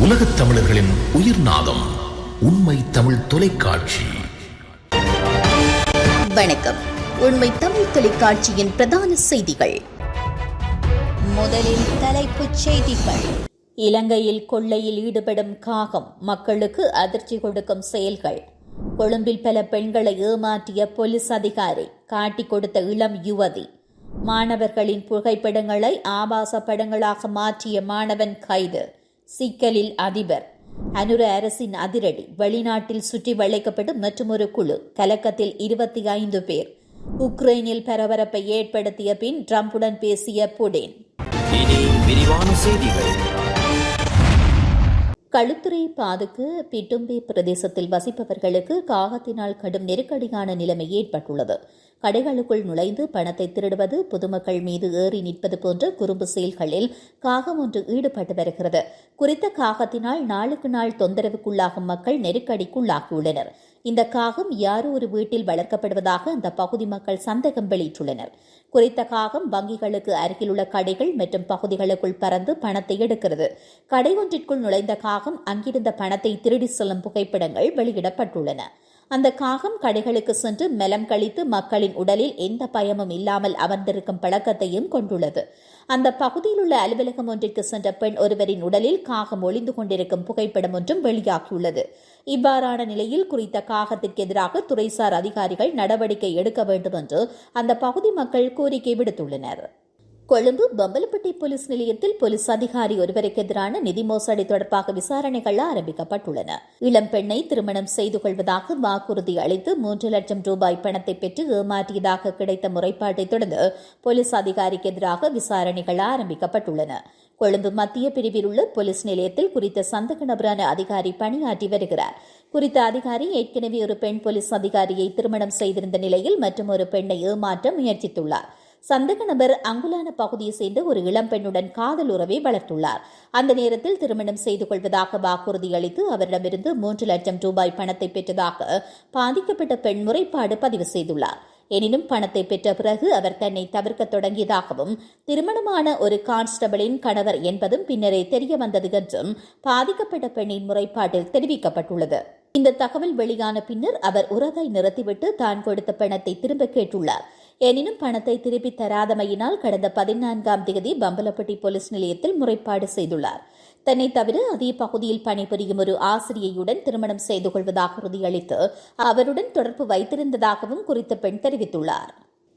உலகத் தமிழர்களின் உயிர் நாதம் உண்மை தமிழ் தொலைக்காட்சி. வணக்கம். உண்மை தமிழ் தொலைக்காட்சியின் பிரதான செய்திகள். முதலில் தலைப்புச் செய்திகள். இலங்கையில் கொள்ளையில் ஈடுபடும் காகம் மக்களுக்கு அதிர்ச்சி கொடுக்கும் செயல்கள். கொழும்பில் பல பெண்களை ஏமாற்றிய போலீஸ் அதிகாரி காட்டிக் கொடுத்த இளம் யுவதி. மாணவர்களின் புகைப்படங்களை ஆபாச படங்களாக மாற்றிய மாணவன் கைது. சிக்கலில் அதிபர். அனுர அரசின் அதிரடி வெளிநாட்டில் சுற்றி வளைக்கப்படும் மற்றொரு குழு கலக்கத்தில் இருபத்தி ஐந்து பேர். உக்ரைனில் பரபரப்பை ஏற்படுத்திய பின் ட்ரம்புடன் பேசிய புடின். களுத்துறை பாதுக்கு பிட்டும்பே பிரதேசத்தில் வசிப்பவர்களுக்கு காகத்தினால் கடும் நெருக்கடியான நிலைமை ஏற்பட்டுள்ளது. கடைகளுக்குள் நுழைந்து பணத்தை திருடுவது பொதுமக்கள் மீது ஏறி நிற்பது போன்ற குறும்பு செயல்களில் காகம் ஒன்று ஈடுபட்டு வருகிறது. குறித்த காகத்தினால் நாளுக்கு நாள் தொந்தரவுக்குள்ளாகும் மக்கள் நெருக்கடிக்குள்ளாகியுள்ளனர். இந்த காகம் யாரோ ஒரு வீட்டில் வளர்க்கப்படுவதாக அந்த பகுதி மக்கள் சந்தேகம் வெளியிட்டுள்ளனர். குறித்த காகம் வங்கிகளுக்கு அருகிலுள்ள கடைகள் மற்றும் பகுதிகளுக்குள் பறந்து பணத்தை எடுக்கிறது. கடை ஒன்றிற்குள் நுழைந்த காகம் அங்கிருந்த பணத்தை திருடி செல்லும் புகைப்படங்கள் வெளியிடப்பட்டுள்ளன. அந்த காகம் கடைகளுக்கு சென்று மெலம் கழித்து மக்களின் உடலில் எந்த பயமும் இல்லாமல் அமர்ந்திருக்கும் பழக்கத்தையும் கொண்டுள்ளது. அந்த பகுதியில் உள்ள அலுவலகம் ஒன்றிற்கு சென்ற பெண் ஒருவரின் உடலில் காகம் ஒளிந்து கொண்டிருக்கும் புகைப்படம் ஒன்றும் வெளியாகியுள்ளது. இவ்வாறான நிலையில் குறித்த காகத்திற்கு எதிராக துறைசார் அதிகாரிகள் நடவடிக்கை எடுக்க வேண்டும் என்று அந்த பகுதி மக்கள் கோரிக்கை விடுத்துள்ளனர். கொழும்பு பம்பலப்பட்டி போலீஸ் நிலையத்தில் போலீஸ் அதிகாரி ஒருவருக்கு எதிரான நிதி மோசடி தொடர்பாக விசாரணைகள் ஆரம்பிக்கப்பட்டுள்ளன. இளம் பெண்ணை திருமணம் செய்து கொள்வதாக வாக்குறுதி அளித்து மூன்று லட்சம் ரூபாய் பணத்தை பெற்று ஏமாற்றியதாக கிடைத்த முறைப்பாட்டை தொடர்ந்து போலீஸ் அதிகாரிக்கு எதிராக விசாரணைகள் ஆரம்பிக்கப்பட்டுள்ளன. கொழும்பு மத்திய பிரிவில் உள்ள போலீஸ் நிலையத்தில் குறித்த சந்தக நபரான அதிகாரி பணியாற்றி வருகிறார். குறித்த அதிகாரி ஏற்கனவே ஒரு பெண் போலீஸ் அதிகாரியை திருமணம் செய்திருந்த நிலையில் மற்றும் ஒரு பெண்ணை ஏமாற்ற முயற்சித்துள்ளார். சந்தக நபர் அங்குலான பகுதியை சேர்ந்த ஒரு இளம் பெண்ணுடன் காதல் உறவை வளர்த்துள்ளார். அந்த நேரத்தில் திருமணம் செய்து கொள்வதாக வாக்குறுதி அளித்து அவரிடமிருந்து மூன்று லட்சம் ரூபாய் பணத்தை பெற்றதாக பாதிக்கப்பட்ட பெண் முறைப்பாடு பதிவு செய்துள்ளார். எனினும் பணத்தை பெற்ற பிறகு அவர் தன்னை தவிர்க்க தொடங்கியதாகவும் திருமணமான ஒரு கான்ஸ்டபிளின் கணவர் என்பதும் பின்னரே தெரிய வந்தது என்றும் பாதிக்கப்பட்ட பெண்ணின் முறைப்பாட்டில் தெரிவிக்கப்பட்டுள்ளது. இந்த தகவல் வெளியான பின்னர் அவர் உறவை நிறுத்திவிட்டு தான் கொடுத்த பணத்தை திரும்ப கேட்டுள்ளார். எனினும் பணத்தை திருப்பித் தராதமையினால் கடந்த பதினான்காம் தேதி பம்பலப்பட்டி போலீஸ் நிலையத்தில் முறைப்பாடு செய்துள்ளார். தன்னை தவிர அதே பகுதியில் பணிபுரியும் ஒரு ஆசிரியையுடன் திருமணம் செய்து கொள்வதாக உறுதியளித்து அவருடன் தொடர்பு வைத்திருந்ததாகவும் குறித்த பெண் தெரிவித்துள்ளார்.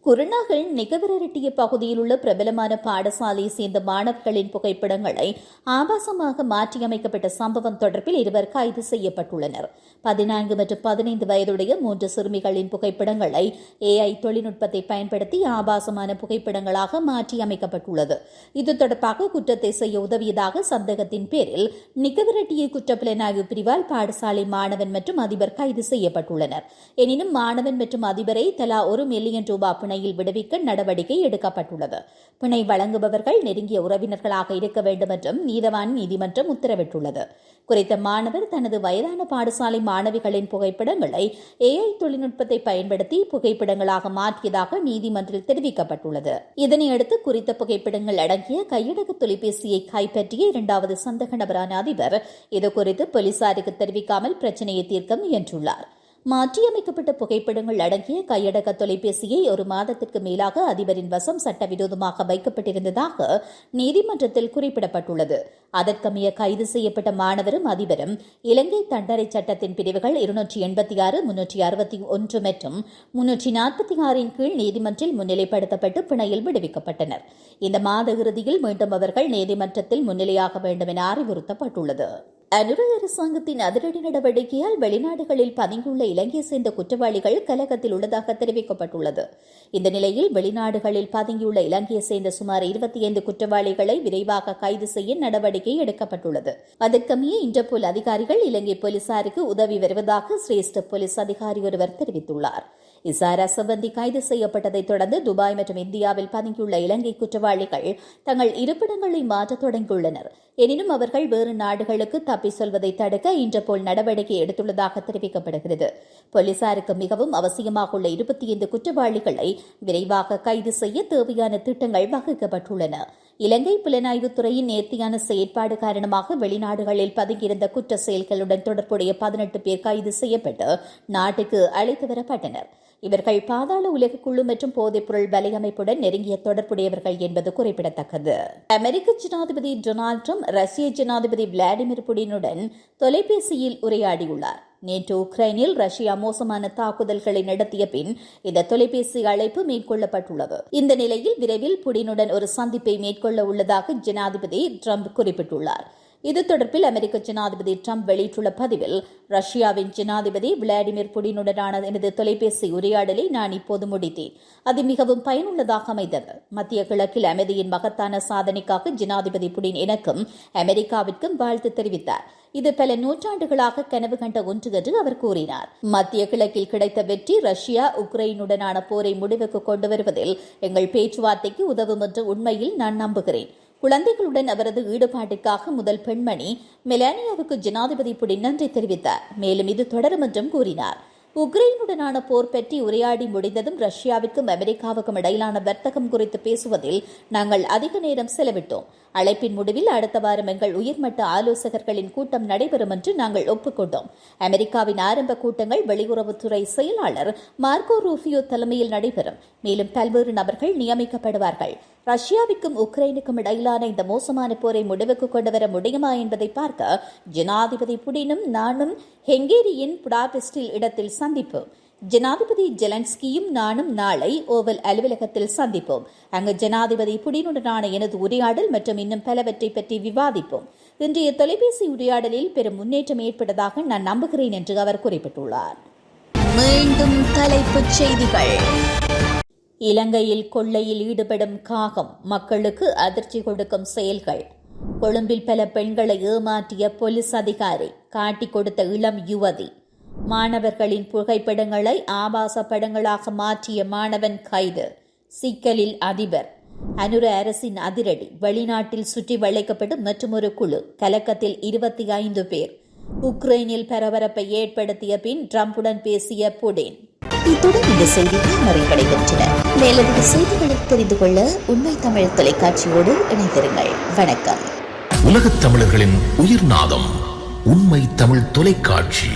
குருநாகல் நிகவரட்டிய பகுதியில் உள்ள பிரபலமான பாடசாலையை சேர்ந்த மாணவர்களின் புகைப்படங்களை ஆபாசமாக மாற்றியமைக்கப்பட்ட சம்பவம் தொடர்பில் இருவர் கைது செய்யப்பட்டுள்ளனர். பதினான்கு மற்றும் பதினைந்து வயதுடைய மூன்று சிறுமிகளின் புகைப்படங்களை ஏஐ தொழில்நுட்பத்தை பயன்படுத்தி ஆபாசமான புகைப்படங்களாக மாற்றியமைக்கப்பட்டுள்ளது. இது தொடர்பாக குற்றத்தை செய்ய உதவியதாக சந்தேகத்தின் பேரில் நிகவரட்டிய குற்றப்புலனாய்வு பிரிவால் பாடசாலை மாணவன் மற்றும் அதிபர் கைது செய்யப்பட்டுள்ளனர். எனினும் மாணவன் மற்றும் அதிபரை தலா ஒரு மில்லியன் ரூபாய் பிணையில் விடுவிக்க நடவடிக்கை எடுக்கப்பட்டுள்ளது. பிணை வழங்குபவர்கள் நெருங்கிய உறவினர்களாக இருக்க வேண்டும் என்றும் நீதவான் நீதிமன்றம் உத்தரவிட்டுள்ளது. குறித்த மாணவர் தனது வயதான பாடசாலை மாணவிகளின் புகைப்படங்களை ஏஐ தொழில்நுட்பத்தை பயன்படுத்தி புகைப்படங்களாக மாற்றியதாக நீதிமன்றில் தெரிவிக்கப்பட்டுள்ளது. இதனையடுத்து குறித்த புகைப்படங்கள் அடங்கிய கையடக தொலைபேசியை கைப்பற்றிய இரண்டாவது சந்தக நபரான அதிபர் இதுகுறித்து போலீசாருக்கு தெரிவிக்காமல் பிரச்சனையை தீர்க்க முயன்றுள்ளார். மாற்றியமைக்கப்பட்ட புகைப்படங்கள் அடங்கிய கையடக்க தொலைபேசியை ஒரு மாதத்திற்கு மேலாக அதிபரின் வசம் சட்டவிரோதமாக வைக்கப்பட்டிருந்ததாக நீதிமன்றத்தில் குறிப்பிடப்பட்டுள்ளது. அதற்கமைய கைது செய்யப்பட்ட மாணவரும் அதிபரும் இலங்கை தண்டனை சட்டத்தின் பிரிவுகள் இருநூற்றி எண்பத்தி ஆறு முன்னூற்றி அறுபத்தி ஒன்று மற்றும் முன்னூற்றி நாற்பத்தி ஆறின் கீழ் நீதிமன்றில் முன்னிலைப்படுத்தப்பட்டு பிணையில் விடுவிக்கப்பட்டனர். இந்த மாத இறுதியில் மீண்டும் அவர்கள் நீதிமன்றத்தில் முன்னிலையாக வேண்டும் என அறிவுறுத்தப்பட்டுள்ளது. அனுர அரசாங்கத்தின் அதிரடி நடவடிக்கையால் வெளிநாடுகளில் பதுங்கியுள்ள இலங்கையை சேர்ந்த குற்றவாளிகள் கலகத்தில் உள்ளதாக தெரிவிக்கப்பட்டுள்ளது. இந்த நிலையில் வெளிநாடுகளில் பதுங்கியுள்ள இலங்கையை சேர்ந்த சுமார் இருபத்தி ஐந்து குற்றவாளிகளை விரைவாக கைது செய்ய நடவடிக்கை நடவடிக்கை எடுக்கப்பட்டுள்ளது. அதற்கமைய இன்டர்போல் அதிகாரிகள் இலங்கை போலீசாருக்கு உதவி வருவதாக சிரேஷ்ட போலீஸ் அதிகாரி ஒருவர் தெரிவித்துள்ளார். இசாரா சம்பந்தி கைது செய்யப்பட்டதைத் தொடர்ந்து துபாய் மற்றும் இந்தியாவில் பதுங்கியுள்ள இலங்கை குற்றவாளிகள் தங்கள் இருப்பிடங்களை மாற்றத் தொடங்கியுள்ளனர். எனினும் அவர்கள் வேறு நாடுகளுக்கு தப்பி செல்வதை தடுக்க இன்டர்போல் நடவடிக்கை எடுத்துள்ளதாக தெரிவிக்கப்படுகிறது. போலீசாருக்கு மிகவும் அவசியமாக உள்ள இருபத்தி ஐந்து குற்றவாளிகளை விரைவாக கைது செய்ய தேவையான திட்டங்கள் வகுக்கப்பட்டுள்ளன. இலங்கை புலனாய்வுத் துறையின் நேர்த்தியான செயற்பாடு காரணமாக வெளிநாடுகளில் பதுங்கியிருந்த குற்ற செயல்களுடன் தொடர்புடைய பதினெட்டு பேர் கைது செய்யப்பட்டு நாட்டுக்கு அழைத்து வரப்பட்டனர். இவர்கள் பாதாள உலக குழு மற்றும் போதைப்பொருள் வலையமைப்புடன் நெருங்கிய தொடர்புடையவர்கள் என்பது குறிப்பிடத்தக்கது. அமெரிக்க ஜனாதிபதி டொனால்ட் ட்ரம்ப் ரஷ்ய ஜனாதிபதி விளாடிமிர் புடினுடன் தொலைபேசியில் உரையாடியுள்ளார். நேற்று உக்ரைனில் ரஷ்யா மோசமான தாக்குதல்களை நடத்திய பின் இந்த தொலைபேசி அழைப்பு மேற்கொள்ளப்பட்டுள்ளது. இந்த நிலையில் விரைவில் புடினுடன் ஒரு சந்திப்பை மேற்கொள்ள உள்ளதாக ஜனாதிபதி ட்ரம்ப் குறிப்பிட்டுள்ளார். இது தொடர்பில் அமெரிக்க ஜனாதிபதி ட்ரம்ப் வெளியிட்டுள்ள பதிவில் ரஷ்யாவின் ஜனாதிபதி விளாடிமிர் புடினுடனான எனது தொலைபேசி உரையாடலை நான் இப்போது முடித்தேன். அது மிகவும் பயனுள்ளதாக அமைந்தது. மத்திய கிழக்கில் அமைதியின் மகத்தான சாதனைக்காக ஜனாதிபதி புடின் எனக்கும் அமெரிக்காவிற்கும் வாழ்த்து தெரிவித்தார். இது பல நூற்றாண்டுகளாக கனவு கண்ட ஒன்று என்று அவர் கூறினார். மத்திய கிழக்கில் கிடைத்த வெற்றி ரஷ்யா உக்ரைனுடனான போரை முடிவுக்கு கொண்டு வருவதில் எங்கள் பேச்சுவார்த்தைக்கு உதவும் என்று உண்மையில் நான் நம்புகிறேன். குழந்தைகளுடன் அவரது ஈடுபாட்டுக்காக முதல் பெண்மணி மெலானியாவுக்கு ஜனாதிபதி புடின் நன்றி தெரிவித்தார். மேலும் இது தொடரும் என்றும் கூறினார். உக்ரைனுடனான போர் பற்றி உரையாடி முடிந்ததும் ரஷ்யாவிற்கும் அமெரிக்காவுக்கும் இடையிலான வர்த்தகம் குறித்து பேசுவதில் நாங்கள் அதிக நேரம் செலவிட்டோம். அழைப்பின் முடிவில் அடுத்த வாரம் எங்கள் உயர்மட்ட ஆலோசகர்களின் கூட்டம் நடைபெறும் என்று நாங்கள் ஒப்புக்கொண்டோம். அமெரிக்காவின் ஆரம்ப கூட்டங்கள் வெளியுறவுத்துறை செயலாளர் மார்க்கோ ரூபியோ தலைமையில் நடைபெறும். மேலும் பல்வேறு நபர்கள் நியமிக்கப்படுவார்கள். ரஷ்யாவுக்கும் உக்ரைனுக்கும் இடையிலான இந்த மோசமான போரை முடிவுக்கு கொண்டு வர முடியுமா என்பதை பார்க்க ஜனாதிபதி புடினும் நானும் ஹெங்கேரியின் புடாபெஸ்டில் இடத்தில் சந்திப்போம். ஜனாதிபதி ஜெலன்ஸ்கியும் நானும் நாளை ஓவல் அலுவலகத்தில் சந்திப்போம். அங்கு ஜனாதிபதி புடினுடனான எனது உரையாடல் மற்றும் இன்னும் பலவற்றை பற்றி விவாதிப்போம். இன்றைய தொலைபேசி உரையாடலில் பெரும் முன்னேற்றம் ஏற்பட்டதாக நான் நம்புகிறேன் என்று அவர் குறிப்பிட்டுள்ளார். மீண்டும் தலைப்புச் செய்திகள். இலங்கையில் கொள்ளையில் ஈடுபடும் காகம் மக்களுக்கு அதிர்ச்சி கொடுக்கும் செயல்கள். கொழும்பில் பல பெண்களை ஏமாற்றிய போலீஸ் அதிகாரி காட்டிக் கொடுத்த இளம் யுவதி. மாணவர்களின் புகைப்படங்களை ஆபாச படங்களாக மாற்றிய மாணவன் கைது. சிக்கலில் அதிபர். அனுர அரசின் அதிரடி வெளிநாட்டில் சுற்றி வளைக்கப்படும் மற்றொரு குழு கலக்கத்தில் இருபத்தி ஐந்து பேர். உக்ரைனில் பரபரப்பை ஏற்படுத்திய பின் ட்ரம்புடன் பேசிய புடின். இத்துடன் இந்த செய்திகள் நிறைவடைகின்றன. மேலதிக செய்திகளை தெரிந்து கொள்ள உண்மை தமிழ் தொலைக்காட்சியோடு இணைந்திருங்கள். வணக்கம். உலகத் தமிழர்களின் உயிர்நாதம் உண்மை தமிழ் தொலைக்காட்சி.